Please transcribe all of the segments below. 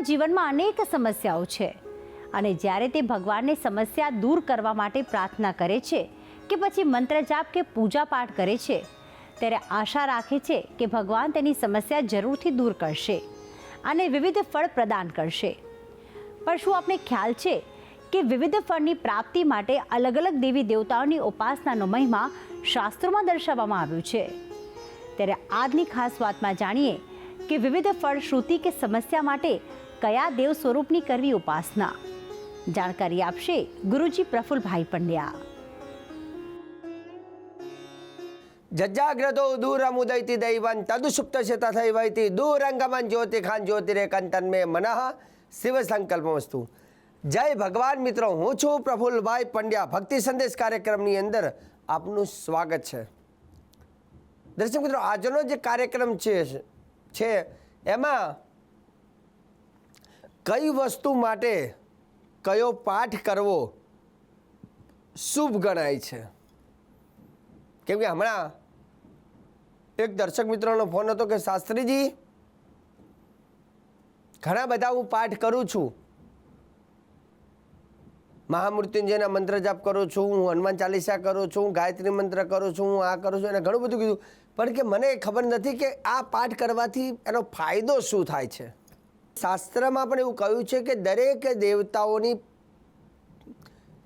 મનુષ્યના જીવનમાં અનેક સમસ્યાઓ છે. અને જ્યારે તે ભગવાનને સમસ્યા દૂર કરવા માટે પ્રાર્થના કરે છે કે પછી મંત્ર જાપ કે પૂજા પાઠ કરે છે, ત્યારે આશા રાખે છે કે ભગવાન તેની સમસ્યા જરૂરથી દૂર કરશે અને વિવિધ ફળ પ્રદાન કરશે. પણ શું આપણે ખ્યાલ છે કે વિવિધ ફળની પ્રાપ્તિ માટે અલગ અલગ દેવી દેવતાઓની ઉપાસનાનો મહિમા શાસ્ત્રોમાં દર્શાવવામાં આવ્યું છે? ત્યારે આજની ખાસ વાતમાં જાણીએ કે વિવિધ ફળ શ્રુતિ કે સમસ્યા માટે કયા દેવ સ્વરૂપની કરવી ઉપાસના? જાણકારી આપશે ગુરુજી પ્રફુલભાઈ પંડ્યા. જજાગ્રતો દૂરમુદૈતિ દૈવન તદુસુપ્ત તથૈવૈતિ દૂરંગમન જ્યોતિખાન જ્યોતિરેકંતન મે મનઃ શિવ સંકલ્પમસ્તુ. જય ભગવાન મિત્રો, હું છું પ્રફુલભાઈ પંડ્યા. ભક્તિ સંદેશ કાર્યક્રમની અંદર આપનું સ્વાગત છે. દર્શક મિત્રો, આજનો જે કાર્યક્રમ છે છે, એમાં કઈ વસ્તુ માટે કયો પાઠ કરવો શુભ ગણાય છે? કેમ કે હમણાં એક દર્શક મિત્રનો ફોન હતો કે, શાસ્ત્રીજી, ઘણા બધા હું પાઠ કરું છું. મહામૃત્યુંજયના મંત્ર જાપ કરું છું, હું હનુમાન ચાલીસા કરું છું ગાયત્રી મંત્ર કરું છું, હું આ કરું છું એને ઘણું બધું કીધું. પણ કે મને ખબર નથી કે આ પાઠ કરવાથી એનો ફાયદો શું થાય છે? શાસ્ત્રમાં પણ એવું કહ્યું છે કે દરેક દેવતાઓની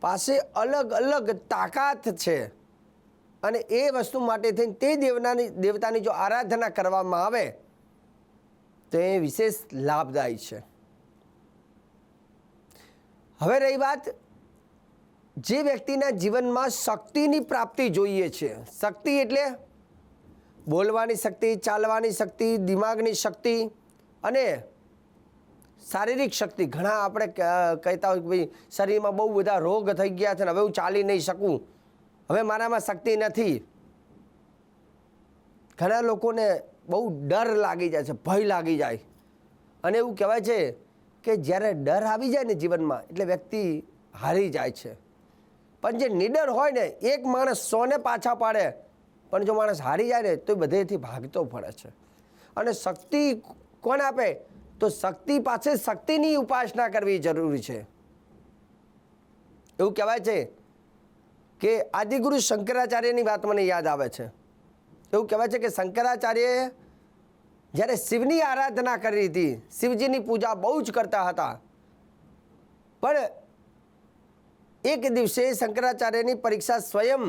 પાસે અલગ અલગ તાકાત છે. અને એ વસ્તુ માટે થઈને તે દેવનાની, દેવતાની જો આરાધના કરવામાં આવે, તો એ વિશેષ લાભદાયી છે. હવે રહી વાત જે વ્યક્તિના જીવનમાં શક્તિની પ્રાપ્તિ જોઈએ છે. શક્તિ એટલે બોલવાની શક્તિ, ચાલવાની શક્તિ, દિમાગની શક્તિ અને શારીરિક શક્તિ. ઘણા આપણે કહેતા હોય કે ભાઈ, શરીરમાં બહુ બધા રોગ થઈ ગયા છે ને હવે હું ચાલી નહીં શકું. હવે મારામાં શક્તિ નથી. ઘણા લોકોને બહુ ડર લાગી જાય છે, ભય લાગી જાય. અને એવું કહેવાય છે કે જ્યારે ડર આવી જાય ને જીવનમાં, એટલે વ્યક્તિ હારી જાય છે. પણ જે નિડર હોય ને, એક માણસ સોને પાછા પાડે, પણ જો માણસ હારી જાય ને, તો બધેથી ભાગતો પડે છે. અને શક્તિ કોણ આપે? તો શક્તિ પાસે શક્તિની ઉપાસના કરવી જરૂરી છે. એવું કહેવાય છે કે આદિગુરુ શંકરાચાર્યની વાત મને યાદ આવે છે. એવું કહેવાય છે કે શંકરાચાર્યએ જ્યારે શિવની આરાધના કરી હતી, શિવજીની પૂજા બહુ જ કરતા હતા. પણ એક દિવસે શંકરાચાર્યની પરીક્ષા સ્વયં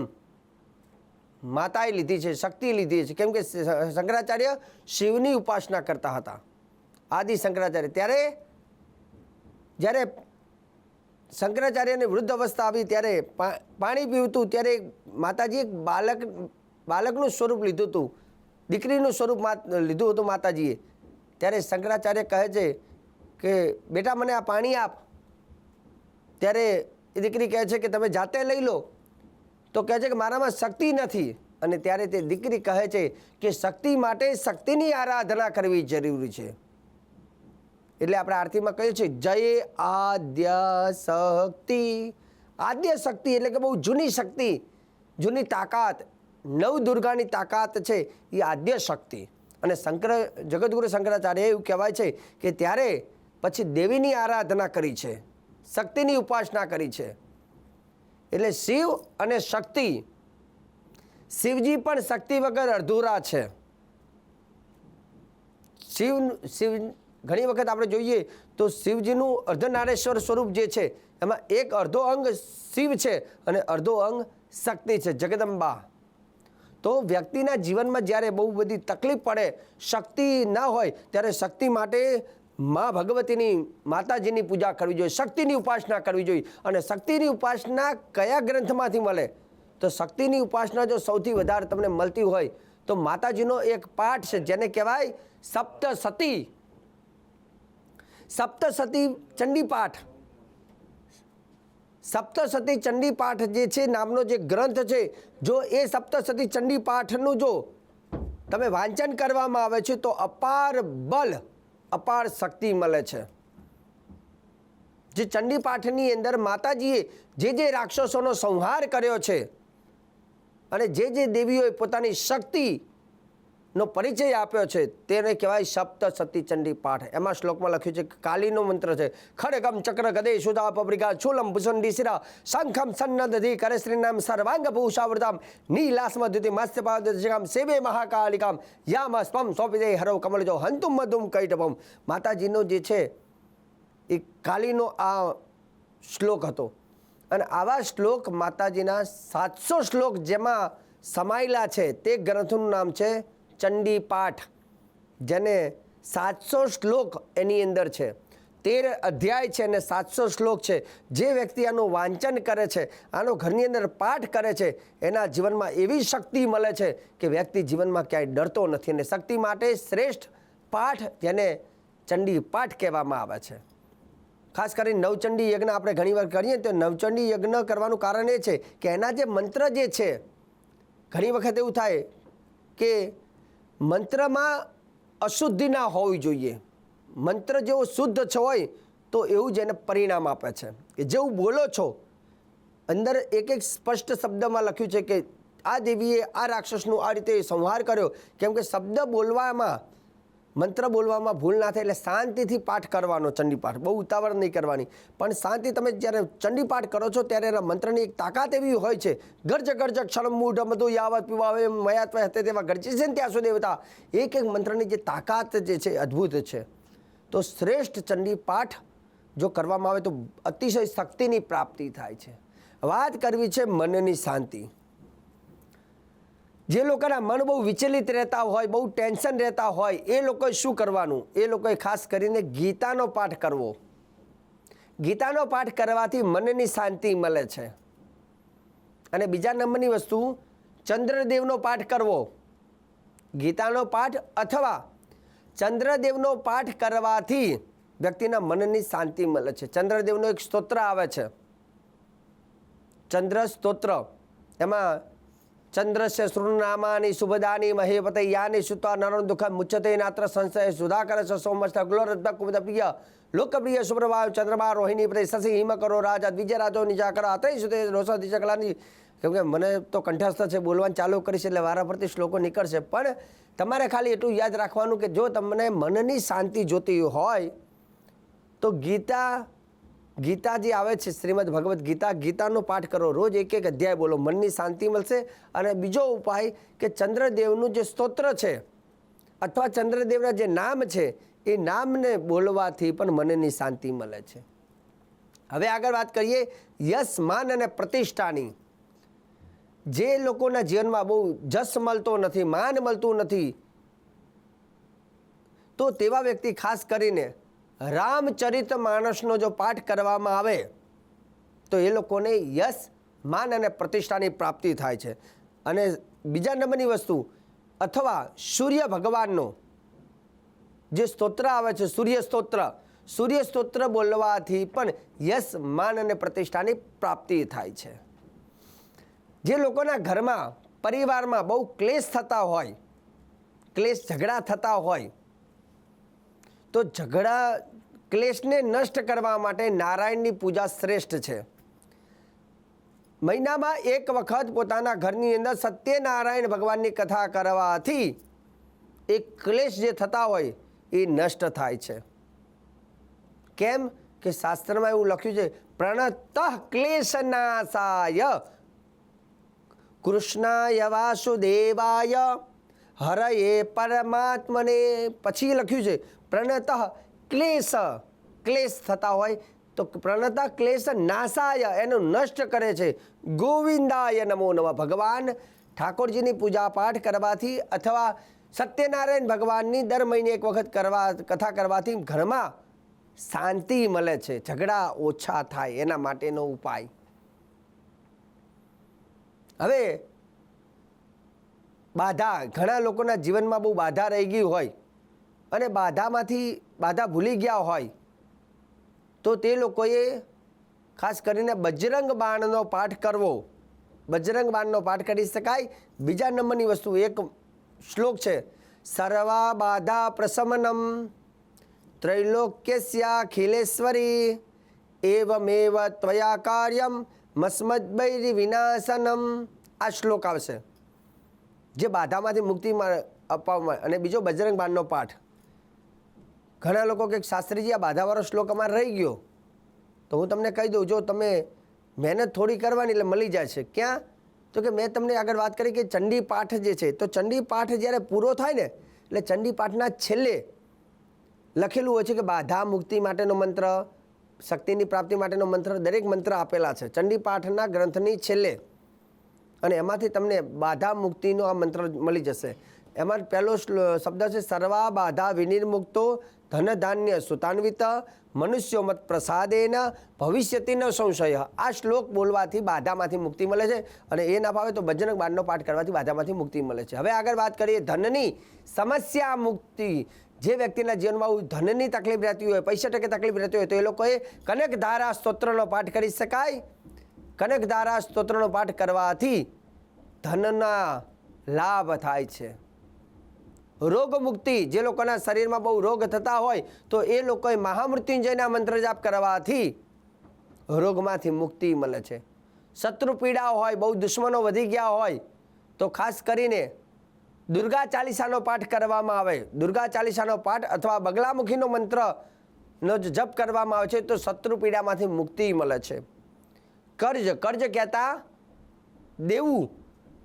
માતાએ લીધી છે શક્તિ લીધી છે. કેમ કે શંકરાચાર્ય શિવની ઉપાસના કરતા હતા. આદિ શંકરાચાર્ય. ત્યારે જ્યારે શંકરાચાર્યને વૃદ્ધ અવસ્થા આવી, ત્યારે પાણી પીવતું, ત્યારે માતાજી એક બાલક, બાલકનું સ્વરૂપ લીધું હતું. દીકરીનું સ્વરૂપ લીધું હતું માતાજીએ. ત્યારે શંકરાચાર્ય કહે છે કે, બેટા, મને આ પાણી આપ. ત્યારે એ દીકરી કહે છે કે, તમે જાતે લઈ લો. તો કહે છે કે, મારામાં શક્તિ નથી. અને ત્યારે તે દીકરી કહે છે કે, શક્તિ માટે શક્તિની આરાધના કરવી જરૂરી છે. એટલે આપણે આરતીમાં કહીએ છીએ, જય આદ્ય શક્તિ. આદ્ય શક્તિ એટલે કે બહુ જૂની શક્તિ, જૂની તાકાત, નવ દુર્ગાની તાકાત છે એ આદ્ય શક્તિ. અને શંકર, જગદગુરુ શંકરાચાર્ય એવું કહેવાય છે કે ત્યારે પછી દેવીની આરાધના કરી છે, શક્તિની ઉપાસના કરી છે. એટલે શિવ અને શક્તિ, શિવજી પણ શક્તિ વગર અધૂરા છે. શિવ શિવ ઘણી વખત આપણે જોઈએ તો શિવજીનું અર્ધનારેશ્વર સ્વરૂપ જે છે, એમાં એક અડધો અંગ શિવ છે અને અડધો અંગ શક્તિ છે, જગદંબા. તો વ્યક્તિના જીવનમાં જ્યારે બહુ બધી તકલીફ પડે, શક્તિ ના હોય, ત્યારે શક્તિ માટે મા ભગવતીની માતાજીની પૂજા કરવી જોઈએ, શક્તિની ઉપાસના કરવી જોઈએ. અને શક્તિની ઉપાસના કયા ગ્રંથમાંથી મળે? તો શક્તિની ઉપાસના જો સૌથી વધારે તમને મળતી હોય, તો માતાજીનો એક પાઠ છે, જેને કહેવાય સપ્તસતી. સપ્તસતી ચંડીપાઠ. સપ્તસતી ચંડીપાઠ જે છે નામનો જે ગ્રંથ છે, જો એ સપ્તસતી ચંડીપાઠનું જો તમે વાંચન કરવામાં આવે છે, તો અપાર બલ અપાર શક્તિ મળે છે. જે ચંડીપાઠની અંદર માતાજીએ જે જે રાક્ષસોનો સંહાર કર્યો છે, અને જે જે દેવીઓએ પોતાની શક્તિ નો પરિચય આપ્યો છે, તેને કહેવાય સપ્ત સતીચંડી પાઠ. એમાં શ્લોકમાં લખ્યું છે કાલીનો મંત્ર છે, ખડગમ ચક્ર ગદે સુધા પબ્રિકા ચૂલમ ભૂષણ શિરા શંખમ સન્નદધિ કરે શ્રીનામ સર્વાંગ ભૂષાવૃતામ નીલાસ્મ દ્યુતિ મત્સ્યપાદમ સેવે મહાકાલિકામ, યામ સ્પમ સોંપી દે હરવ કમળજો, હંતુમ મધુમ કૈટપમ માતાજીનો જે છે, એ કાલીનો આ શ્લોક હતો. અને આવા શ્લોક માતાજીના સાતસો શ્લોક જેમાં સમાયેલા છે, તે ગ્રંથનું નામ છે ચંડી પાઠ, જેને સાતસો શ્લોક એની અંદર છે. તેર અધ્યાય છે અને સાતસો શ્લોક છે. જે વ્યક્તિ આનું વાંચન કરે છે, આનો ઘરની અંદર પાઠ કરે છે, એના જીવનમાં એવી શક્તિ મળે છે કે વ્યક્તિ જીવનમાં ક્યાંય ડરતો નથી અને શક્તિ માટે શ્રેષ્ઠ પાઠ જેને ચંડી પાઠ કહેવામાં આવે છે. ખાસ કરીને નવચંડી યજ્ઞ આપણે ઘણીવાર કરીએ તો નવચંડી યજ્ઞ કરવાનું કારણ એ છે કે એના જે મંત્ર જે છે, ઘણી વખત એવું થાય કે મંત્રમાં અશુદ્ધિ ના હોવી જોઈએ. મંત્ર જેવો શુદ્ધ છો હોય તો એવું જ એને પરિણામ આપે છે. કે જેવું બોલો છો, અંદર એક એક સ્પષ્ટ શબ્દમાં લખ્યું છે કે આ દેવીએ આ રાક્ષસનું આ રીતે સંહાર કર્યો. કેમ કે શબ્દ બોલવામાં મંત્ર બોલવામાં ભૂલ ના થાય એટલે શાંતિથી પાઠ કરવાનો, ચંડીપાઠ. બહુ ઉતાવળ નહીં કરવાની. પણ શાંતિ તમે જ્યારે ચંડીપાઠ કરો છો ત્યારે એના મંત્રની એક તાકાત એવી હોય છે. ગર્જ ગર્જ ક્ષણ મૂઢ બધું યાવત પીવાવે મયાત્વ હતે તેવા ગરજે છે ને ત્યાં સુધી દેવતા એક એક મંત્રની જે તાકાત જે છે અદ્ભુત છે. તો શ્રેષ્ઠ ચંડીપાઠ જો કરવામાં આવે તો અતિશય શક્તિની પ્રાપ્તિ થાય છે. વાત કરવી છે મનની શાંતિ. જે લોકોના મન બહુ વિચલિત રહેતા હોય, બહુ ટેન્શન રહેતા હોય, એ લોકોએ શું કરવાનું? એ લોકોએ ખાસ કરીને ગીતાનો પાઠ કરવો. ગીતાનો પાઠ કરવાથી મનની શાંતિ મળે છે. અને બીજા નંબરની વસ્તુ, ચંદ્રદેવનો પાઠ કરવો. ગીતાનો પાઠ અથવા ચંદ્રદેવનો પાઠ કરવાથી વ્યક્તિના મનની શાંતિ મળે છે. ચંદ્રદેવનો એક સ્તોત્ર આવે છે. ચંદ્ર સ્તોત્ર એમાં ચંદ્રસ્ય સૃનામાની શુભદાની મહેપતે યાની સુતા નરણ દુઃખ મુચ્છતે નાત્ર સંશય સુધાકર છે સોમસ્ત ગ્લોરદ્ધ કુમદ પ્રિય લોકપ્રિય સુપ્રભાવ ચંદ્રમા રોહિણી પ્રતિ શશી હિમ કરો રાજા દ્વિજય રાજો નિજાકર અતય સુતે રોષા દિશકલાની કેમ કે મને તો કંઠસ્થ છે, બોલવાનું ચાલુ કરીશ એટલે વારા પરથી શ્લોકો નીકળશે. પણ તમારે ખાલી એટલું યાદ રાખવાનું કે જો તમને મનની શાંતિ જોતી હોય તો ગીતા ગીતા જે આવે છે, શ્રીમદ ભગવદ્ ગીતા. ગીતાનો પાઠ કરો. રોજ એક એક અધ્યાય બોલો. મનની શાંતિ મળશે. અને બીજો ઉપાય કે ચંદ્રદેવનું જે સ્તોત્ર છે, અથવા ચંદ્રદેવના જે નામ છે, એ નામને બોલવાથી પણ મનની શાંતિ મળે છે. હવે આગળ વાત કરીએ યશ માન અને પ્રતિષ્ઠાની. જે લોકોના જીવનમાં બહુ જસ મળતો નથી, માન મળતું નથી, તો તેવા વ્યક્તિ ખાસ કરીને રામચરિત માણસનો જો પાઠ કરવામાં આવે, તો એ લોકોને યશ, માન અને પ્રતિષ્ઠાની પ્રાપ્તિ થાય છે. અને બીજા નંબરની વસ્તુ, અથવા સૂર્ય ભગવાનનો જે સ્તોત્ર આવે છે, સૂર્ય સ્તોત્ર સૂર્ય સ્તોત્ર બોલવાથી પણ યશ, માન અને પ્રતિષ્ઠાની પ્રાપ્તિ થાય છે. જે લોકોના ઘરમાં, પરિવારમાં બહુ ક્લેશ થતા હોય, ક્લેશ ઝઘડા થતા હોય તો ઝઘડા ક્લેશને નષ્ટ કરવા માટે નારાયણની પૂજા શ્રેષ્ઠ છે. મહિનામાં એક વખત પોતાના ઘરની અંદર સત્યનારાયણ ભગવાનની કથા કરવાથી એ ક્લેશ જે થતા હોય એ નષ્ટ થાય છે. કેમ કે શાસ્ત્રમાં એવું લખ્યું છે, પ્રણત ક્લેશનાશાય કૃષ્ણાય વાસુદેવાય હરયે પરમાત્મને. પછી લખ્યું છે પ્રણત ક્લેશ ક્લેશ થતા હોય તો પ્રણત ક્લેશ નાશાય એનું નષ્ટ કરે છે. ગોવિંદાય નમો નમઃ ભગવાન. ઠાકોરજીની પૂજા પાઠ કરવાથી અથવા સત્યનારાયણ ભગવાનની દર મહિને એક વખત કરવા, કથા કરવાથી ઘરમાં શાંતિ મળે છે. ઝઘડા ઓછા થાય એના માટેનો ઉપાય. હવે બાધા, ઘણા લોકોના જીવનમાં બહુ બાધા રહી ગઈ હોય. અને બાધામાંથી, બાધા ભૂલી ગયા હોય, તો તે લોકોએ ખાસ કરીને બજરંગ બાણનો પાઠ કરવો. બજરંગ બાણનો પાઠ કરી શકાય. બીજા નંબરની વસ્તુ, એક શ્લોક છે, સર્વા બાધા પ્રસમનમ ત્રૈલોક્યસ્યા ખિલેશ્વરી એવમેવ ત્વયા કાર્યમ મસ્મદબૈરી વિનાશનમ. આ શ્લોક આવશે. જે બાધામાંથી મુક્તિ આપવામાં અને બીજો બજરંગ બાણનો પાઠ. ઘણા લોકો કે શાસ્ત્રીજી, આ બાધાવાળો શ્લોક અમારે રહી ગયો. તો હું તમને કહી દઉં, જો તમે મહેનત થોડી કરવાની એટલે મળી જાય છે. ક્યાં? તો કે મેં તમને આગળ વાત કરી કે ચંડી પાઠ જે છે, તો ચંડી પાઠ જ્યારે પૂરો થાય ને, એટલે ચંડી પાઠના છેલ્લે લખેલું હોય છે કે બાધા મુક્તિ માટેનો મંત્ર, શક્તિની પ્રાપ્તિ માટેનો મંત્ર, દરેક મંત્ર આપેલા છે. ચંડી પાઠના ગ્રંથની છેલ્લે. અને એમાંથી તમને બાધા મુક્તિનો આ મંત્ર મળી જશે. એમાં પહેલો શબ્દ છે, સર્વા બાધા વિનિર્મુક્તો ધન ધાન્ય સુતાન્વિત મનુષ્યો મત પ્રસાદેન ભવિષ્યતિ ન સંશય આ શ્લોક બોલવાથી બાધામાંથી મુક્તિ મળે છે અને એ ના ફાવે તો બજરંગ બાણનો પાઠ કરવાથી બાધામાંથી મુક્તિ મળે છે હવે આગળ વાત કરીએ ધનની સમસ્યા મુક્તિ। જે વ્યક્તિના જીવનમાં ધનની તકલીફ રહેતી હોય, પૈસા ટકે તકલીફ રહેતી હોય, તો એ લોકોએ કનક ધારા સ્તોત્રનો પાઠ કરી શકાય? કનક ધારા સ્તોત્રનો પાઠ કરવાથી ધનના લાભ થાય છે. રોગ મુક્તિ જે લોકોના શરીરમાં બહુ રોગ થતા હોય, તો એ લોકોએ મહામૃત્યુંજયના મંત્ર જાપ કરવાથી રોગમાંથી મુક્તિ મળે છે. શત્રુ પીડા હોય, બહુ દુશ્મનો વધી ગયા હોય, તો ખાસ કરીને દુર્ગા ચાલીસાનો પાઠ કરવામાં આવે. દુર્ગા ચાલીસાનો પાઠ અથવા બગલામુખીનો મંત્રનો જ જપ કરવામાં આવે છે, તો શત્રુ પીડામાંથી મુક્તિ મળે છે. કર્જ કર્જ કહેતા દેવું.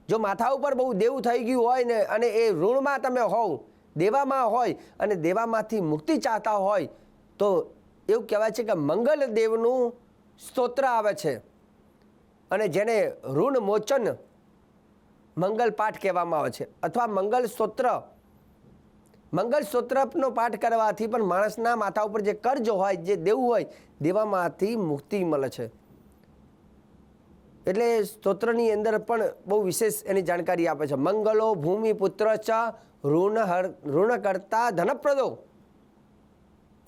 જો માથા ઉપર બહુ દેવું થઈ ગયું હોય ને અને એ ઋણમાં તમે હોવ, દેવામાં હોય અને દેવામાંથી મુક્તિ ચાહતા હોય, તો એવું કહેવાય છે કે મંગલ દેવનું સ્તોત્ર આવે છે. અને જેને ઋણ મોચન મંગલ પાઠ કહેવામાં આવે છે. અથવા મંગલ સ્તોત્ર. મંગલ સ્તોત્રનો પાઠ કરવાથી પણ માણસના માથા ઉપર જે કર્જ હોય, જે દેવું હોય, દેવામાંથી મુક્તિ મળે છે. એટલે સ્તોત્રની અંદર પણ બહુ વિશેષ એની જાણકારી આપે છે. મંગલો ભૂમિ પુત્ર ચ, ઋણ હર, ઋણ કરતા ધનપ્રદો.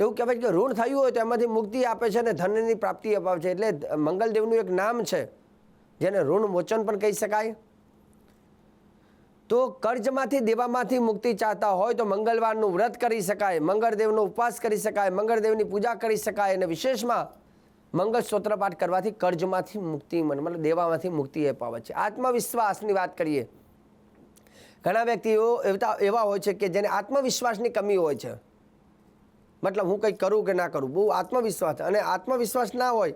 એવું કહેવાય કે ઋણ થયું હોય તો એમાંથી મુક્તિ આપે છે અને ધનની પ્રાપ્તિ અપાવે છે. એટલે મંગલદેવનું એક નામ છે, જેને ઋણ મોચન પણ કહી શકાય. તો કર્જમાંથી, દેવામાંથી મુક્તિ ચાહતા હોય તો મંગળવારનું વ્રત કરી શકાય, મંગળદેવનો ઉપવાસ કરી શકાય, મંગળદેવની પૂજા કરી શકાય અને વિશેષમાં મંગળ પાઠ કરવાથી કર્જમાંથી મુક્તિ મળે, મતલબ દેવામાંથી મુક્તિ અપાવે છે. આત્મવિશ્વાસની વાત કરીએ, ઘણા વ્યક્તિઓ એવતા, એવા હોય છે કે જેને આત્મવિશ્વાસની કમી હોય છે. મતલબ હું કંઈ કરું કે ના કરું, બહુ આત્મવિશ્વાસ અને આત્મવિશ્વાસ ના હોય,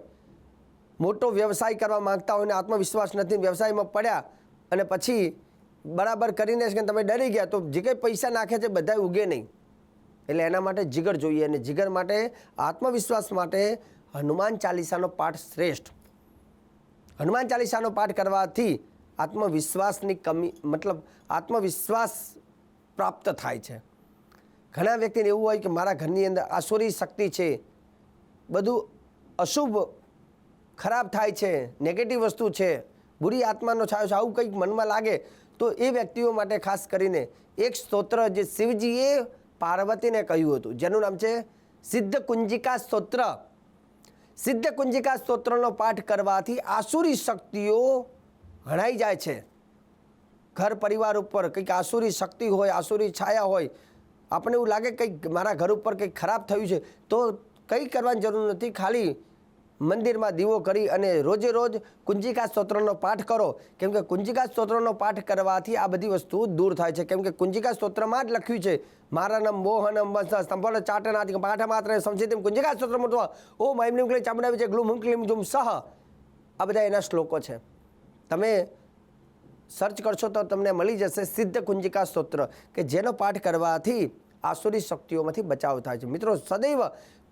મોટો વ્યવસાય કરવા માંગતા હોય ને આત્મવિશ્વાસ નથી, વ્યવસાયમાં પડ્યા અને પછી બરાબર કરીને છે કે તમે ડરી ગયા, તો જે કંઈ પૈસા નાખે છે બધા ઉગે નહીં. એટલે એના માટે જીગર જોઈએ અને જીગર માટે આત્મવિશ્વાસ માટે હનુમાન ચાલીસાનો પાઠ શ્રેષ્ઠ. હનુમાન ચાલીસાનો પાઠ કરવાથી આત્મવિશ્વાસની કમી, મતલબ આત્મવિશ્વાસ પ્રાપ્ત થાય છે. ઘણા વ્યક્તિને એવું હોય કે મારા ઘરની અંદર આસુરી શક્તિ છે, બધું અશુભ, ખરાબ થાય છે નેગેટિવ વસ્તુ છે, બુરી આત્માનો છાયો છે, આવું કંઈક મનમાં લાગે, તો એ વ્યક્તિઓ માટે ખાસ કરીને એક સ્તોત્ર જે શિવજીએ પાર્વતીને કહ્યું હતું, જેનું નામ છે સિદ્ધ કુંજિકા સ્તોત્ર. સિદ્ધ કુંજિકા સ્તોત્રનો પાઠ કરવાથી આસુરી શક્તિઓ હણાઈ જાય છે. ઘર પરિવાર ઉપર કંઈક આસુરી શક્તિ હોય, આસુરી છાયા હોય આપણે એવું લાગે કંઈક મારા ઘર ઉપર કંઈક ખરાબ થયું છે, તો કંઈ કરવાની જરૂર નથી. ખાલી મંદિરમાં દીવો કરી અને રોજે રોજ કુંજિકા સ્તોત્રનો પાઠ કરો. કેમ કે કુંજિકા સ્તોત્રનો પાઠ કરવાથી આ બધી વસ્તુ દૂર થાય છે. કેમ કે કુંજિકા સ્તોત્રમાં જ લખ્યું છે મારાનમ મોહનમ સ્તંભળ ચાટનાથી પાઠ માત્ર સંચિતમ કુંજિકા સ્તોત્ર મહત્વ ઓ ઐમ નિમ ક્લીમ ચામડાવી છે, ગ્લુમ ક્લીમ જુમ સહ. આ બધા એના શ્લોકો છે. તમે સર્ચ કરશો તો તમને મળી જશે સિદ્ધ કુંજિકા સ્તોત્ર, કે જેનો પાઠ કરવાથી આસુરી શક્તિઓમાંથી બચાવ થાય છે. મિત્રો, સદૈવ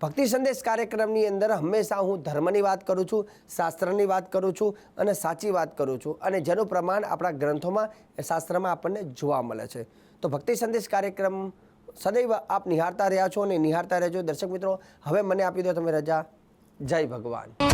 ભક્તિ સંદેશ કાર્યક્રમની અંદર હંમેશા હું ધર્મની વાત કરું છું, શાસ્ત્રની વાત કરું છું અને સાચી વાત કરું છું. અને જેનું પ્રમાણ આપણા ગ્રંથોમાં, એ શાસ્ત્રમાં આપણને જોવા મળે છે. તો ભક્તિ સંદેશ કાર્યક્રમ સદૈવ આપ નિહાળતા રહ્યા છો અને નિહાળતા રહેજો. દર્શક મિત્રો, હવે મને આપી દો તમે રજા. જય ભગવાન.